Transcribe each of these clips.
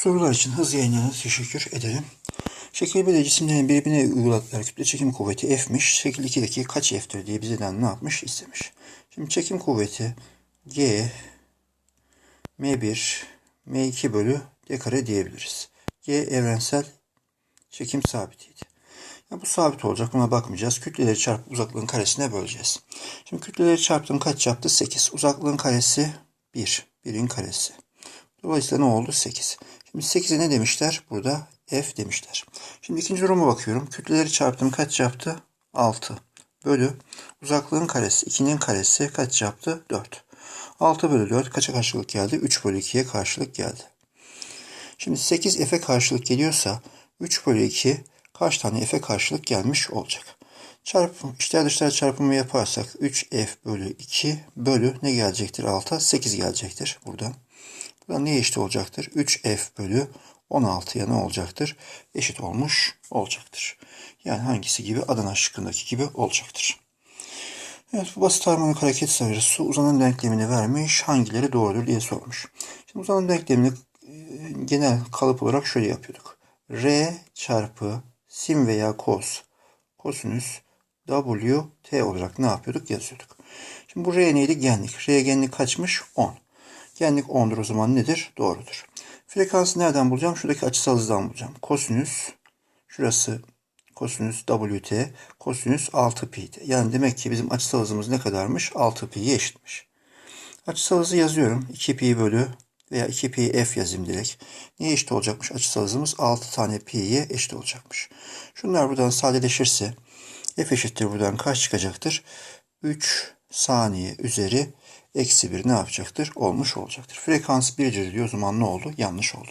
Sorular için hız yayınlarına teşekkür ederim. Şekil böyle cisimlerin birbirine uyguladıkları kütle çekim kuvveti F'miş. Şekil 2'deki kaç F'tir diye bizden ne yapmış istemiş. Şimdi çekim kuvveti G M1 M2 bölü D kare diyebiliriz. G evrensel çekim sabitiydi. Ya bu sabit olacak. Buna bakmayacağız. Kütleleri çarpıp uzaklığın karesine böleceğiz. Şimdi kütleleri çarptım kaç yaptı? 8. Uzaklığın karesi 1. 1'in karesi. Dolayısıyla ne oldu? 8. Şimdi 8'e ne demişler? Burada F demişler. Şimdi ikinci duruma bakıyorum. Kütleleri çarptım kaç yaptı? 6. Bölü uzaklığın karesi 2'nin karesi kaç yaptı? 4. 6 bölü 4 kaça karşılık geldi? 3 bölü 2'ye karşılık geldi. Şimdi 8 F'e karşılık geliyorsa 3 bölü 2 kaç tane F'e karşılık gelmiş olacak? Çarpım, içler dışlar çarpımı yaparsak 3F bölü 2 bölü ne gelecektir alta? 8 gelecektir buradan. Buradan neye eşit olacaktır? 3F bölü 16'ya ne olacaktır? Eşit olmuş olacaktır. Yani hangisi gibi? Adana şıkkındaki gibi olacaktır. Evet bu basit harmonik hareket sayısı uzanan denklemini vermiş. Hangileri doğrudur diye sormuş. Şimdi uzanan denklemini e, genel kalıp olarak şöyle yapıyorduk. R çarpı sin veya kos kosinüs W T olarak ne yapıyorduk? Yazıyorduk. Şimdi bu R neydi? Genlik. R genlik kaçmış? 10. Genlik 10'dur o zaman nedir? Doğrudur. Frekansı nereden bulacağım? Şuradaki açısal hızdan bulacağım. Kosinüs şurası kosinüs WT kosinüs 6pi. Yani demek ki bizim açısal hızımız ne kadarmış? 6pi'ye eşitmiş. Açısal hızı yazıyorum. 2pi bölü veya 2pi f yazayım direkt. Neye eşit olacakmış? Açısal hızımız 6 tane pi'ye eşit olacakmış. Şunlar buradan sadeleşirse f eşittir buradan kaç çıkacaktır? 3 saniye üzeri eksi 1 ne yapacaktır? Olmuş olacaktır. Frekans 1'dir diyor. O zaman ne oldu? Yanlış oldu.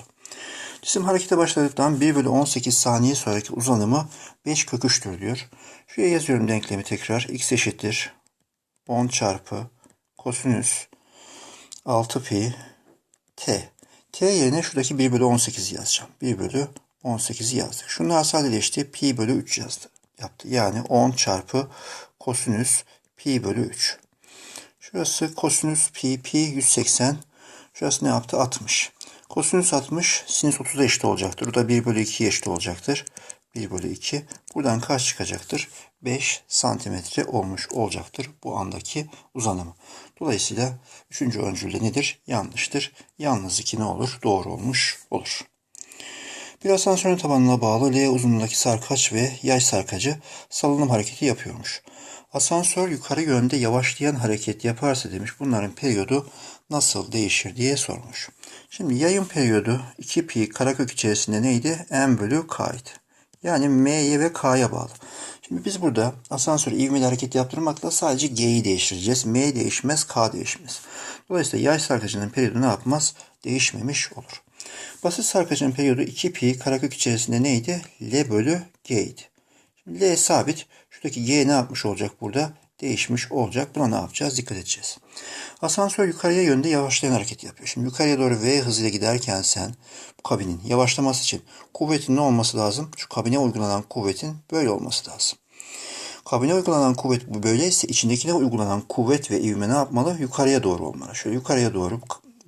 Cisim harekete başladıktan 1 bölü 18 saniye sonraki uzanımı 5 kök 3'tür diyor. Şuraya yazıyorum denklemi tekrar. x eşittir 10 çarpı kosinüs 6 pi t. t yerine şuradaki 1 bölü 18 yazacağım. 1 bölü 18'i yazdık. Şunlar sadeleşti. Pi bölü 3 yazdı. Yaptı. Yani 10 çarpı kosinüs pi bölü 3. Şurası kosinüs pi pi 180. Şurası ne yaptı? 60. Kosinüs 60 sinüs 30'a eşit olacaktır. Bu da 1 bölü 2'ye eşit olacaktır. 1 bölü 2. Buradan kaç çıkacaktır? 5 santimetre olmuş olacaktır bu andaki uzanımı. Dolayısıyla 3. öncülde nedir? Yanlıştır. Yalnız 2 ne olur? Doğru olmuş olur. Bir asansörün tabanına bağlı L uzunluğundaki sarkaç ve yay sarkacı salınım hareketi yapıyormuş. Asansör yukarı yönde yavaşlayan hareket yaparsa demiş bunların periyodu nasıl değişir diye sormuş. Şimdi yayın periyodu 2 pi karekök içerisinde neydi? M bölü K'ydı. Yani M'ye ve K'ya bağlı. Şimdi biz burada asansör ivmeli hareket yaptırmakla sadece G'yi değiştireceğiz. M değişmez, K değişmez. Dolayısıyla yay sarkacının periyodu ne yapmaz? Değişmemiş olur. Basit sarkacının periyodu 2 pi karekök içerisinde neydi? L bölü. Şimdi L sabit. Şuradaki G ne yapmış olacak burada? Değişmiş olacak. Buna ne yapacağız? Dikkat edeceğiz. Asansör yukarıya yönde yavaşlayan hareket yapıyor. Şimdi yukarıya doğru V hızıyla giderken sen bu kabinin yavaşlaması için kuvvetin ne olması lazım? Şu kabine uygulanan kuvvetin böyle olması lazım. Kabine uygulanan kuvvet bu böyleyse içindekine uygulanan kuvvet ve ivme ne yapmalı? Yukarıya doğru olmalı. Şöyle yukarıya doğru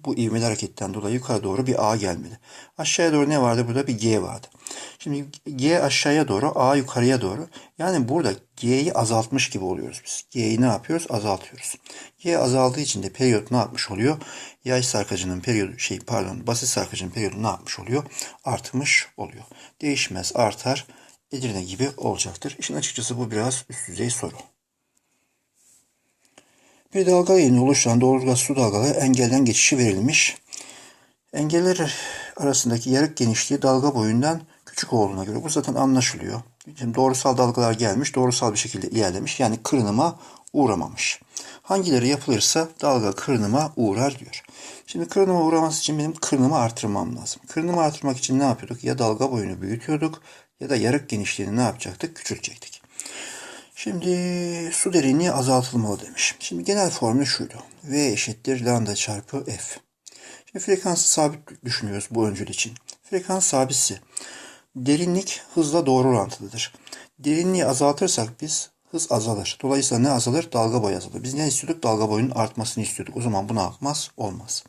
bu ivmeli hareketten dolayı yukarı doğru bir A gelmeli. Aşağıya doğru ne vardı? Burada bir G vardı. Şimdi G aşağıya doğru, A yukarıya doğru. Yani burada G'yi azaltmış gibi oluyoruz biz. G'yi ne yapıyoruz? Azaltıyoruz. G azaldığı için de periyot ne yapmış oluyor? Yay sarkacının periyodu, şey pardon basit sarkacının periyodu ne yapmış oluyor? Artmış oluyor. Değişmez, artar. Edirne gibi olacaktır. İşin açıkçası bu biraz üst düzey soru. Bir dalga yayını oluşturan doğru gaz su dalgaları engelden geçişi verilmiş. Engeller arasındaki yarık genişliği dalga boyundan küçük olduğuna göre bu zaten anlaşılıyor. Şimdi doğrusal dalgalar gelmiş, doğrusal bir şekilde ilerlemiş. Yani kırınıma uğramamış. Hangileri yapılırsa dalga kırınıma uğrar diyor. Şimdi kırınıma uğraması için benim kırınımı artırmam lazım. Kırınımı artırmak için ne yapıyorduk? Ya dalga boyunu büyütüyorduk ya da yarık genişliğini ne yapacaktık? Küçültecektik. Şimdi su derinliği azaltılmalı demiş. Şimdi genel formülü şuydu. V eşittir lambda çarpı F. Şimdi frekansı sabit düşünüyoruz bu öncül için. Frekans sabitse derinlik hızla doğru orantılıdır. Derinliği azaltırsak biz hız azalır. Dolayısıyla ne azalır? Dalga boyu azalır. Biz ne istiyorduk? Dalga boyunun artmasını istiyorduk. O zaman bu ne yapmaz? Olmaz.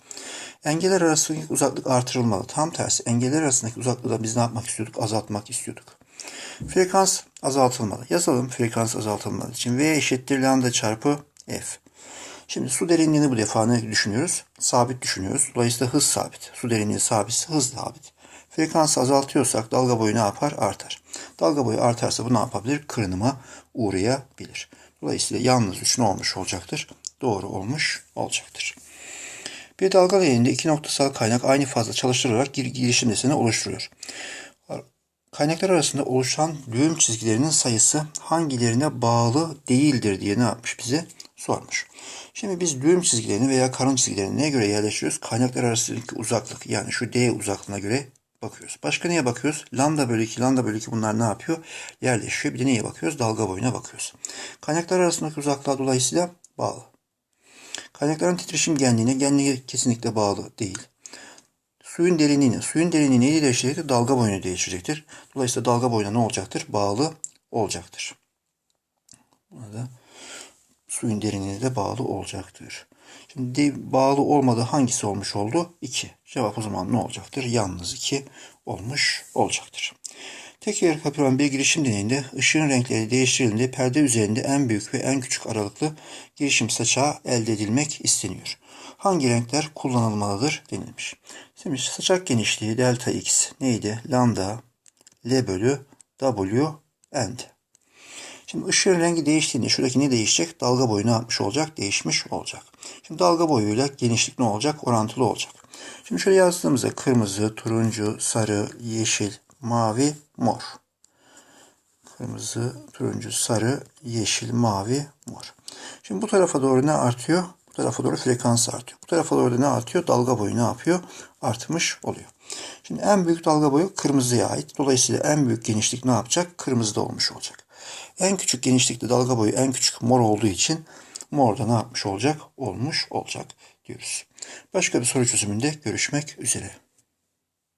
Engeller arasındaki uzaklık artırılmalı. Tam tersi engeller arasındaki uzaklığı da biz ne yapmak istiyorduk? Azaltmak istiyorduk. Frekans azaltılmalı. Yazalım frekans azaltılmalı için. V eşittir lambda çarpı F. Şimdi su derinliğini bu defa ne düşünüyoruz? Sabit düşünüyoruz. Dolayısıyla hız sabit. Su derinliği sabitse hız sabit. Frekansı azaltıyorsak dalga boyu ne yapar? Artar. Dalga boyu artarsa bu ne yapabilir? Kırınıma uğrayabilir. Dolayısıyla yalnız 3 ne olmuş olacaktır? Doğru olmuş olacaktır. Bir dalga leğeninde iki noktasal kaynak aynı fazla çalıştırılarak gir girişim deseni oluşturuyor. Kaynaklar arasında oluşan düğüm çizgilerinin sayısı hangilerine bağlı değildir diye ne yapmış bize sormuş. Şimdi biz düğüm çizgilerini veya karın çizgilerini neye göre yerleştiriyoruz? Kaynaklar arasındaki uzaklık yani şu D uzaklığına göre bakıyoruz. Başka neye bakıyoruz? Lambda bölü 2, lambda bölü 2 bunlar ne yapıyor? Yerleşiyor. Bir de neye bakıyoruz? Dalga boyuna bakıyoruz. Kaynaklar arasındaki uzaklığa dolayısıyla bağlı. Kaynakların titreşim genliğine, genliğe kesinlikle bağlı değil. Suyun derinliğine, suyun derinliği neyi değiştirecektir? Dalga boyunu değiştirecektir. Dolayısıyla dalga boyuna ne olacaktır? Bağlı olacaktır. Buna da suyun derinliğine de bağlı olacaktır. Şimdi bağlı olmadı hangisi olmuş oldu? 2. Cevap o zaman ne olacaktır? Yalnız 2 olmuş olacaktır. Tek yer kapıran bir girişim deneyinde ışığın renkleri değiştirildiğinde perde üzerinde en büyük ve en küçük aralıklı girişim saçağı elde edilmek isteniyor. Hangi renkler kullanılmalıdır denilmiş. Şimdi saçak genişliği delta x neydi? Lambda L bölü W end. Şimdi ışığın rengi değiştiğinde şuradaki ne değişecek? Dalga boyu ne yapmış olacak? Değişmiş olacak. Şimdi dalga boyuyla genişlik ne olacak? Orantılı olacak. Şimdi şöyle yazdığımızda kırmızı, turuncu, sarı, yeşil, mavi, mor. Kırmızı, turuncu, sarı, yeşil, mavi, mor. Şimdi bu tarafa doğru ne artıyor? Bu tarafa doğru frekans artıyor. Bu tarafa doğru ne artıyor? Dalga boyu ne yapıyor? Artmış oluyor. Şimdi en büyük dalga boyu kırmızıya ait. Dolayısıyla en büyük genişlik ne yapacak? Kırmızıda olmuş olacak. En küçük genişlikte dalga boyu en küçük mor olduğu için mor da ne yapmış olacak? Olmuş olacak diyoruz. Başka bir soru çözümünde görüşmek üzere.